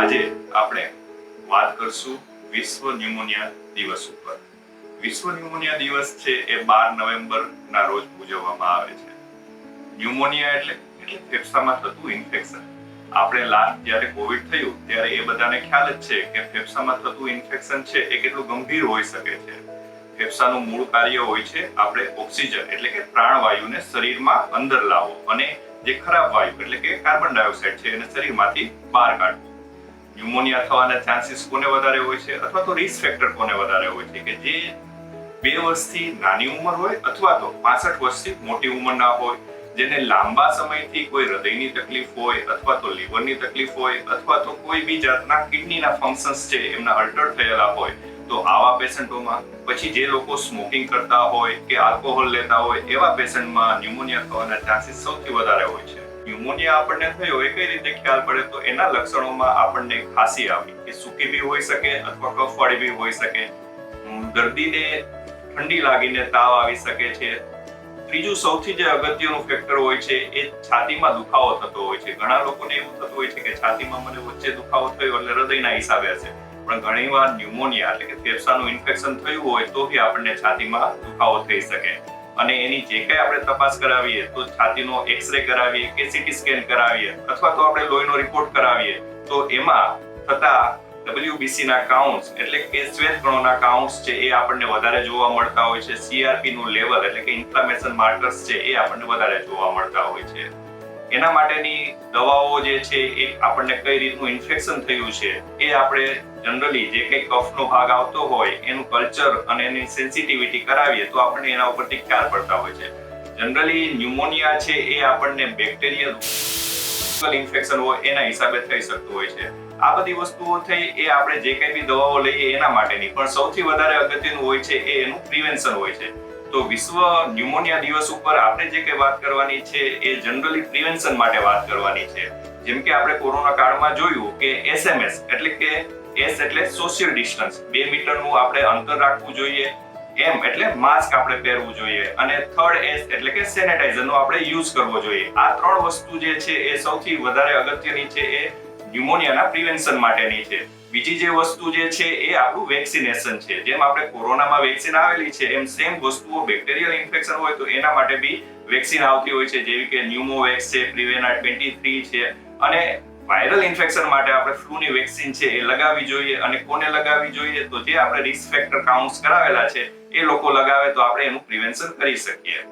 આજે આપણે વાત કરશું વિશ્વ ન્યુમોનિયા દિવસ ઉપર. વિશ્વ ન્યુમોનિયા દિવસ છે એ બાર નવેમ્બર ના રોજ ઉજવવામાં આવે છે. ન્યુમોનિયા એટલે એટલે ફેફસામાં થતું ઇન્ફેક્શન. આપણે લાસ્ટ જ્યારે કોવિડ થયું, ત્યારે એ બધાને ખ્યાલ જ છે કે ફેફસામાં થતું ઇન્ફેક્શન છે એ કેટલું ગંભીર હોઈ શકે છે. ફેફસાનું મૂળ કાર્ય હોય છે આપણે ઓક્સિજન, એટલે કે પ્રાણવાયુને શરીરમાં અંદર લાવવો અને જે ખરાબ વાયુ, એટલે કે કાર્બન ડાયોક્સાઇડ છે, એને શરીરમાંથી બહાર કાઢવું. ન્યુમોનિયા થવાના ચાન્સીસ કોને વધારે હોય છે? અથવા તો રિસ્ક ફેક્ટર કોને વધારે હોય છે? કે જે બે વર્ષથી નાની ઉંમર હોય, અથવા તો પાસઠ વર્ષથી મોટી ઉંમરના હોય, જેને લાંબા સમયથી કોઈ હૃદયની તકલીફ હોય, અથવા તો લીવરની તકલીફ હોય, અથવા તો કોઈ બી જાતના કિડનીના ફંક્શન્સ છે, એમના અલ્ટર થયેલા હોય તો આવા પેશન્ટોમાં પછી જે લોકો સ્મોકિંગ કરતા હોય કે આલ્કોહોલ લેતા હોય, એવા પેશન્ટમાં ન્યુમોનિયા થવાના ચાન્સીસ સૌથી વધારે હોય છે. ન્યુમોનિયા આપણને થયો, એ કઈ રીતે ખ્યાલ પડે? તો એના લક્ષણોમાં આપણને ખાંસી આવી કે સૂકી બી હોઈ શકે અથવા કફવાળી બી હોઈ શકે. દર્દીને ઠંડી લાગીને તાવ આવી શકે છે. ત્રીજું સૌથી જે અગત્યનું ફેક્ટર હોય છે, એ છાતીમાં દુખાવો થતો હોય છે. ઘણા લોકોને એવું થતું હોય છે કે છાતીમાં મને વચ્ચે દુખાવો થયો એટલે હૃદયના હિસાબે હશે. પણ ઘણીવાર ન્યુમોનિયા એટલે કે ફેફસાનું ઇન્ફેક્શન થયું હોય તો બી આપણને છાતીમાં દુખાવો થઈ શકે. અને એની જે કંઈ આપણે તપાસ કરાવીએ તો છાતીનો એક્સરે કરાવીએ કે સીટી સ્કેન કરાવીએ, અથવા તો આપણે લોહીનો રિપોર્ટ કરાવીએ, તો એમાં થતા ડબલ્યુબીસી ના કાઉન્ટ્સ એટલે કે શ્વેત કણોના કાઉન્ટ્સ છે એ આપણને વધારે જોવા મળતા હોય છે. સીઆરપી નું લેવલ એટલે કે ઇન્ફ્લામેશન માર્કર્સ છે એ આપણને વધારે જોવા મળતા હોય છે. એના માટેની દવાઓ જે છે એ આપણને કઈ રીતનું ઇન્ફેક્શન થયું છે, એ આપણે જનરલી જે કંઈ કફનો ભાગ આવતો હોય, એનું કલ્ચર અને એની સેન્સિટિવિટી કરાવીએ તો આપણને એના ઉપરથી ખ્યાલ પડતા હોય છે. જનરલી ન્યુમોનિયા છે એ આપણને બેક્ટેરિયલ ઇન્ફેક્શન હોય એના હિસાબે થઈ શકતું હોય છે. આ બધી વસ્તુઓ થઈ એ આપણે જે કંઈ બી દવાઓ લઈએ એના માટેની. પણ સૌથી વધારે અગત્યનું હોય છે એ એનું પ્રિવેન્શન હોય છે. તો વિશ્વ ન્યુમોનિયા દિવસ ઉપર આપણે જે કંઈ વાત કરવાની છે એ જનરલી પ્રિવેન્શન માટે વાત કરવાની છે. જેમ કે આપણે કોરોના કાળમાં જોયું કે એસએમએસ એટલે કે એસ એટલે સોશિયલ ડિસ્ટન્સ બે મીટરનું આપણે અંતર રાખવું જોઈએ, એમ એટલે માસ્ક આપણે પહેરવું જોઈએ અને થર્ડ એસ એટલે કે સેનેટાઈઝરનો આપણે યુઝ કરવો જોઈએ. આ ત્રણ વસ્તુ જે છે એ સૌથી વધારે અગત્યની છે એ ન્યુમોનિયાના પ્રિવેન્શન માટેની છે. બીજી જે વસ્તુ જે છે એ આપણું વેક્સિનેશન છે. જેમ આપણે કોરોનામાં વેક્સિન આવેલી છે, એમ સેમ વસ્તુઓ બેક્ટેરિયલ ઇન્ફેક્શન હોય તો એના માટે બી વેક્સિન આવતી હોય છે. જેવી કે ન્યુમોવેક્સ છે, પ્રિવેના 23 છે અને વાયરલ ઇન્ફેક્શન માટે આપણે ફ્લૂની વેક્સિન છે એ લગાવવી જોઈએ અને કોને લગાવવી જોઈએ તો જે આપણે રિસ્ક ફેક્ટર કાઉન્ટ્સ કરાવેલા છે એ લોકો લગાવે તો આપણે એનું પ્રિવેન્શન કરી શકીએ.